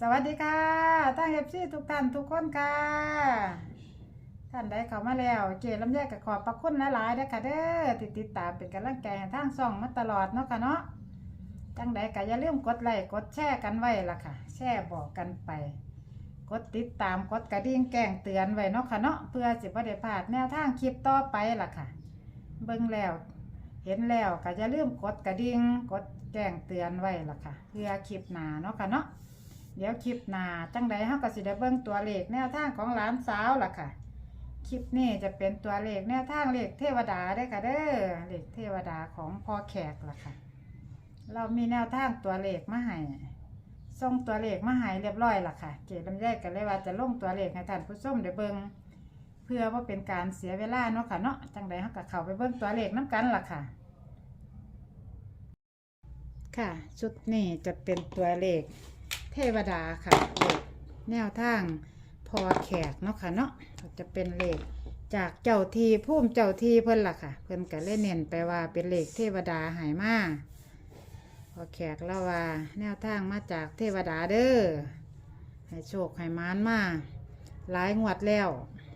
สวัสดีค่ะท่านเอฟซีทุกท่านทุกคนค่ะ ท่านใดเข้ามาแล้ว เจลำไยกกับขอบพระคุณหลายๆเด้อค่ะเด้อติดติดตามเป็นกำลังใจให้ทางช่องมาตลอดเนาะค่ะเนาะจังใดก็อย่าลืมกดไลค์กดแชร์กันไว้ล่ะค่ะ แชร์บอกกันไป กดติดตามกดกระดิ่งแจ้งเตือนไว้เนาะค่ะเนาะเพื่อสิบ่ได้พลาดแนวทางคลิปต่อไปล่ะค่ะ เบิ่งแล้ว เห็นแล้วก็อย่าลืมกดกระดิ่งกดแจ้งเตือนไว้ล่ะค่ะ เพื่อคลิปหน้าเนาะค่ะเนาะ เดี๋ยวคลิปหน้าจังใดเฮาก็สิได้เบิ่งตัวเลขแนวทางของหลานสาวล่ะค่ะ คลิปนี้จะเป็นตัวเลขแนวทางเลขเทวดาได้อค่ะเด้อเลขเทวดาของพ่อแขกล่ะค่ะ เรามีแนวทางตัวเลขมาให้ส่งตัวเลขมาให้เรียบร้อยล่ะค่ะเจลำไยกันเลยว่าจะลงตัวเลขให้ท่านผู้ชมได้เบิ่งเพื่อว่าเป็นการเสียเวลาเนาะค่ะเนาะจังใดเฮาก็เข้าไปเบิ่งตัวเลขน้กันล่ะค่ะค่ะ ชุดนี้จะเป็นตัวเลข เทวดาค่ะเลขแนวทางพอแขกเนาะค่ะเนาะจะเป็นเลขจากเจ้าทีพุ่มเจ้าทีเพิ่นล่ะค่ะ เพิ่นก็เล่นเน้นไปว่าเป็นเลขเทวดาหายมาพอแขกเล่าว่า แนวทางมาจากเทวดาเด้อให้โชคให้มานมาหลายงวดแล้ว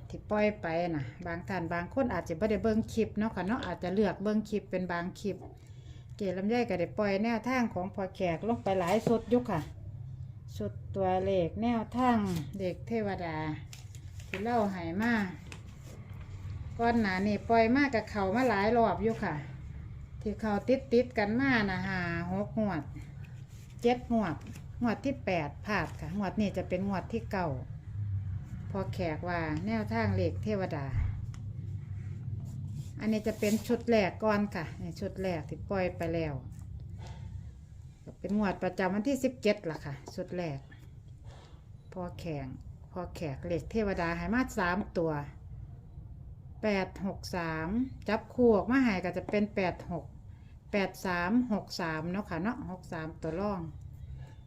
ที่ปล่อยไปนะบางท่านบางคนอาจจะไม่ได้เบิ่งคลิปเนาะค่ะเนาะอาจจะเลือกเบิ่งคลิปเป็นบางคลิป เกลำไยก็ได้ปล่อยแนวทางของพอแขกลงไปหลายสุดยุคค่ะ ชุดตัวเลขแนวทางเด็กเทวดา ที่เล่าหายมาก้อนหนานี่ปล่อยมากกับเขามาหลายรอบอยู่ค่ะ ที่เขาติดติดกันมานะหาหกงวดเจ็ดงวดงวดที่แปดพลาดค่ะงวดนี้จะเป็นงวดที่เก่า พอแขกว่าแนวทางเลขเทวดา อันนี้จะเป็นชุดแรกก่อนค่ะในชุดแรกที่ปล่อยไปแล้ว เป็นงวดประจำวันที่สิบเจ็ดล่ะค่ะชุดแรก พอแข่งพอแขกเหล็กเทวดาหายมาสามตัวแปดหกสามจับคู่ออกมาหายก็จะเป็นแปดหกแปดสามหกสามเนาะค่ะเนาะหกสามตัวร่อง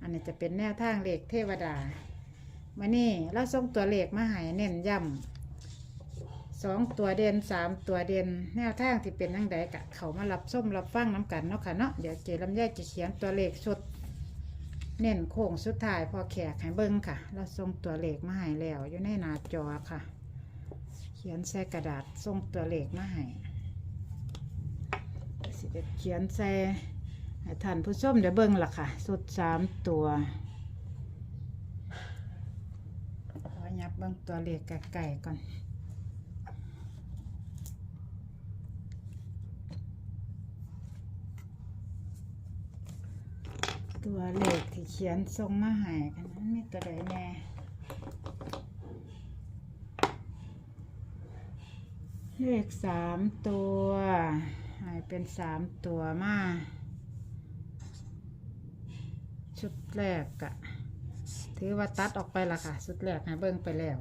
อันนี้จะเป็นแนวทางเหล็กเทวดามานี่เราส่งตัวเหลขมาหายเน้นย้ำ สองตัวเด่นสามตัวเด่นแนวทางที่เป็นทังใดกะเขามารับส้มรับฟังน้ำกันเนาะค่ะเนาะเดี๋ยวเจลำไยจะเขียนตัวเลขชุด เน้นโค้งสุดท้ายพอแขกให้เบิ้งค่ะ เราส่งตัวเลขมาให้แล้วอยู่ในหน้าจอค่ะ เขียนใส่กระดาษส่งตัวเลขมาให้สิเด็เขียนใส่ท่านผู้ชมเดี๋ยวเบิ้งล่ะค่ะ สุดสามตัวขอยับเบิ้งตัวเลขไก่ก่อน ตัวเลขที่เขียนทรงมาหายกันนั้นมีตัวใดแน่เลขสามตัวหายเป็นสามตัวมาชุดแรกกะถือว่าตัดออกไปละค่ะ ชุดแรกให้เบิ่งไปแล้ว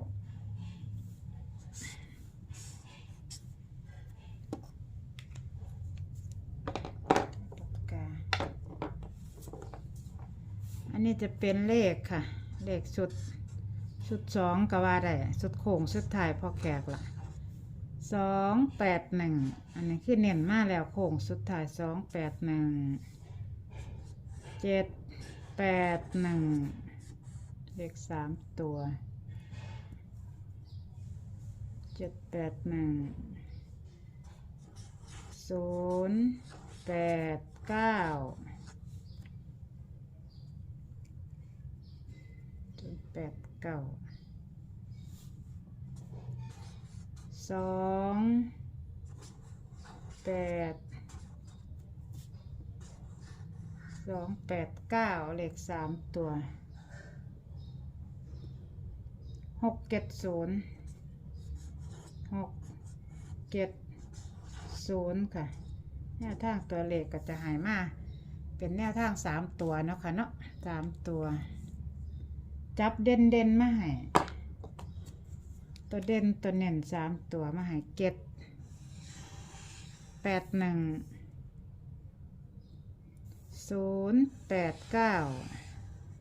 ปากกา อั นนี้จะเป็นเลขค่ะ เลขชุดชุดสองก็ว่าได้ชุดโค้งชุดถ่ายพอแขกละสองแปดหนึ่งอันนี้คือเน้นมาแล้วโค้งสุดท้ายสองแปดหนึ่งเจ็ดแปดหนึ่งเลขสามตัวเจ็ดแปดหนึ่งศูนย์แปดเก้า ศูนย์ แปดเก้าสองแปดสองแปดเก้าเลขสามตัวหกเจ็ดศูนย์หกเจ็ดศูนย์ค่ะ แนวทางตัวเลขก็จะหายมา เป็นแนวทางสามตัวเนาะค่ะเนาะสามตัว จับเด่นเด่นมาให้ตัวเด่นตัวเน่นสามตัวมาให้เก็ดแปดหนึ่งศูนย์แปดเก้า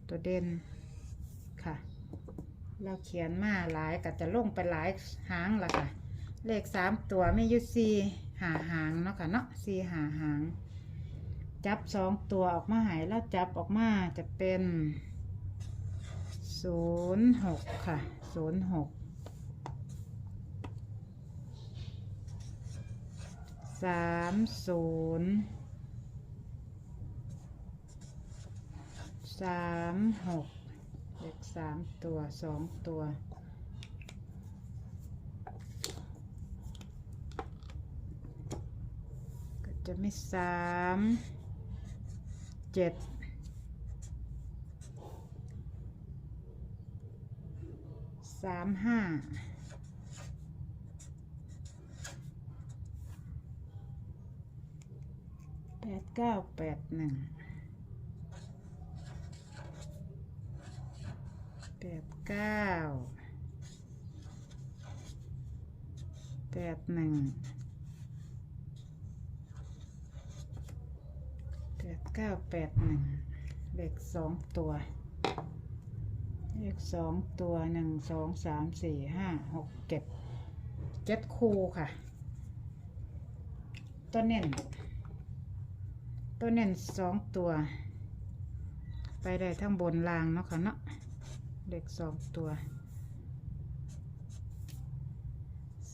ตัวเด่นค่ะ เราเขียนมาหลายก็จะลงไปหลายหางละค่ะ เลขสามตัวไม่ยุสี่หาหางเนาะค่ะเนาะสี่หาหาง จับสองตัวออกมาหายแล้วจับออกมาจะเป็น ศูนย์หกค่ะศูนย์หกสามศูนย์สามหกเลขสามตัวสองตัวก็จะมีสามเจ็ด สามห้าแปดเก้าแปดหนึ่งแปดเก้าแปดหนึ่งแปดเก้าแปดหนึ่งเลขสองตัว เลขสองตัวหนึ่งสองสามสี่ห้าหกเจ็ดเจ็ดคูค่ะ ตัวเน่นตัวเน่นสองตัว ไปได้ทั้งบนล่างเนาะค่ะเนาะเลขสองตัว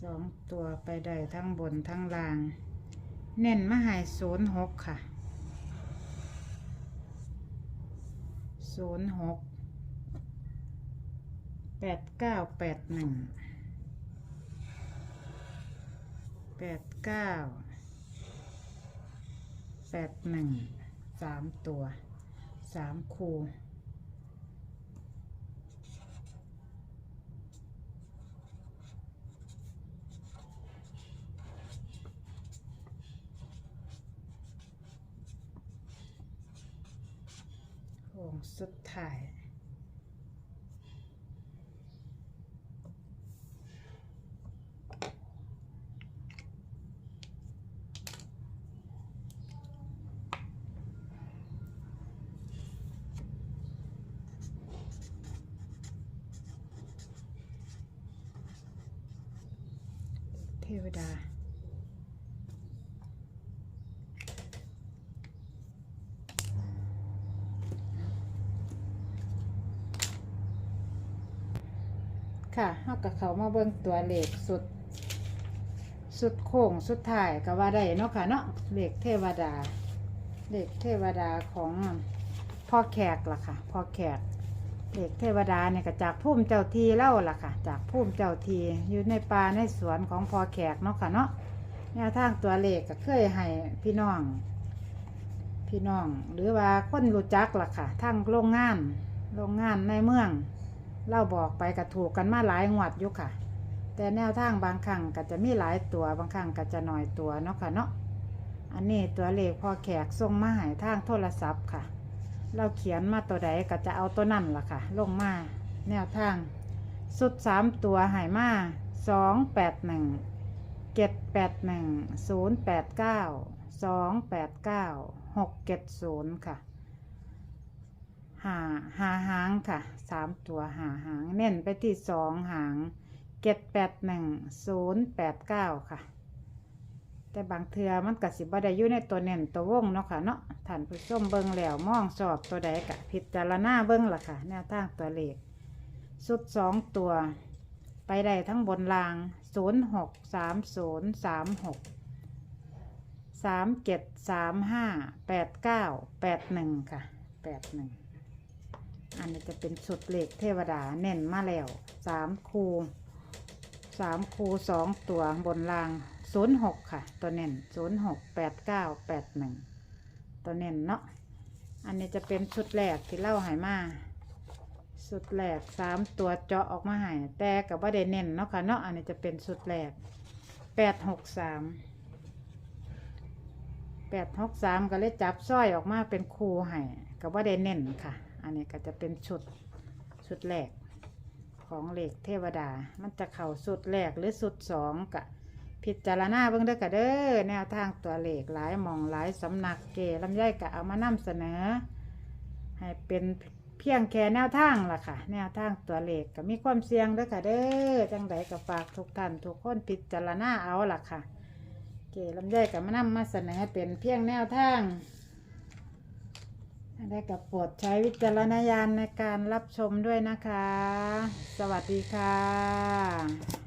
สองตัวไปได้ทั้งบนทั้งล่าง เน่นมาหายศูนย์หกค่ะศูนย์หก ดเก้าแปดหนึ่งแปดเก้าแปดหนึ่งสามตัวสามคูโค้งสุดท้าย เทวดา ค่ะเฮากับเขามาเบิ่งตัวเลขสุด สุดโค้งสุดท้ายก็ว่าได้เนาะค่ะเนาะเลขเทวดาเลขเทวดาของพ่อแขกล่ะค่ะพ่อแขก เลขเทวดาเนี่ยก็จากพุ่มเจ้าทีเล่าล่ะค่ะ จากพุ่มเจ้าทีอยู่ในป่าในสวนของพอแขกเนาะค่ะเนาะแนวทางตัวเลขก็เคยให้พี่น้อง พี่น้อง หรือว่าคนรู้จักล่ะค่ะทั้งโรงงานโรงงานในเมืองเล่าบอกไปก็ถูกกันมาหลายงวดอยู่ค่ะ แต่แนวทางบางครั้งก็จะมีหลายตัวบางครั้งก็จะน้อยตัวเนาะค่ะเนาะอันนี้ตัวเลขพอแขกส่งมาให้ทางโทรศัพท์ค่ะ เราเขียนมาตัวใดก็จะเอาตัวนั่นล่ะค่ะ ลงมาแนวทาง สุดสามตัวหายมาสองแปดหนึ่งเจ็ดแปดหนึ่งศูนย์แปดเก้าสองแปดเก้าหกเจ็ดศูนย์ค่ะหาหาหางค่ะสามตัวหาหาง เน้นไปที่สองหางเจ็ดแปดหนึ่งศูนย์แปดเก้าค่ะ แต่บางเทือมันกัดสิบได้อยู่ในตัวเน้นตัววงเนาะค่ะเนาะท่านผู้ชมเบิ่งแล้วมองสอบตัวใดกะพิจารณาเบิ่งล่ะค่ะ แนวทางตัวเลขสุดสองตัว ไปได้ทั้งบนรางศูนย์หกสามศูนย์สามหกสามเจ็ดสามห้าแปดเก้าแปดหนึ่งค่ะแปดหนึ่งอันนี้จะเป็นสุดเหล็กเทวดาเน้นมาแล้วสามคูสามคูสองตัวบนราง ศูนย์หกค่ะ ตัวเน้นศูนย์หกแปดเก้าแปดหนึ่งตัวเน้นเนาะอันนี้จะเป็นชุดแรกที่เล่าหายมาสุดแรกสามตัวเจาะออกมาหายแต่กับว่าได้เน้นเนาะค่ะเนาะอันนี้จะเป็นสุดแรกแปดหกสามแปดหกสามก็เลยจับสร้อยออกมาเป็นคูใหายกับว่าได้เน้นค่ะ อันนี้ก็จะเป็นชุดชุดแรกของเหล็กเทวดา มันจะเข่าสุดแรกหรือสุดสองกะ พิจารณาเบิ่งเด้อกะเด้อแนวทางตัวเหล็กหลายมองหลายสำนักเกลำไยกะเอามานำเสนอ ให้เป็นเพียงแค่แนวทางล่ะค่ะ แนวทางตัวเลขก็มีความเสี่ยงเด้อค่ะเด้อจังใดก็ฝากทุกท่านทุกคนพิจารณาเอาล่ะค่ะ เกลำไยกับมานำมาเสนอเป็นเพียงแนวทางได้กับโปรดใช้วิจารณญาณในการรับชมด้วยนะคะ สวัสดีค่ะ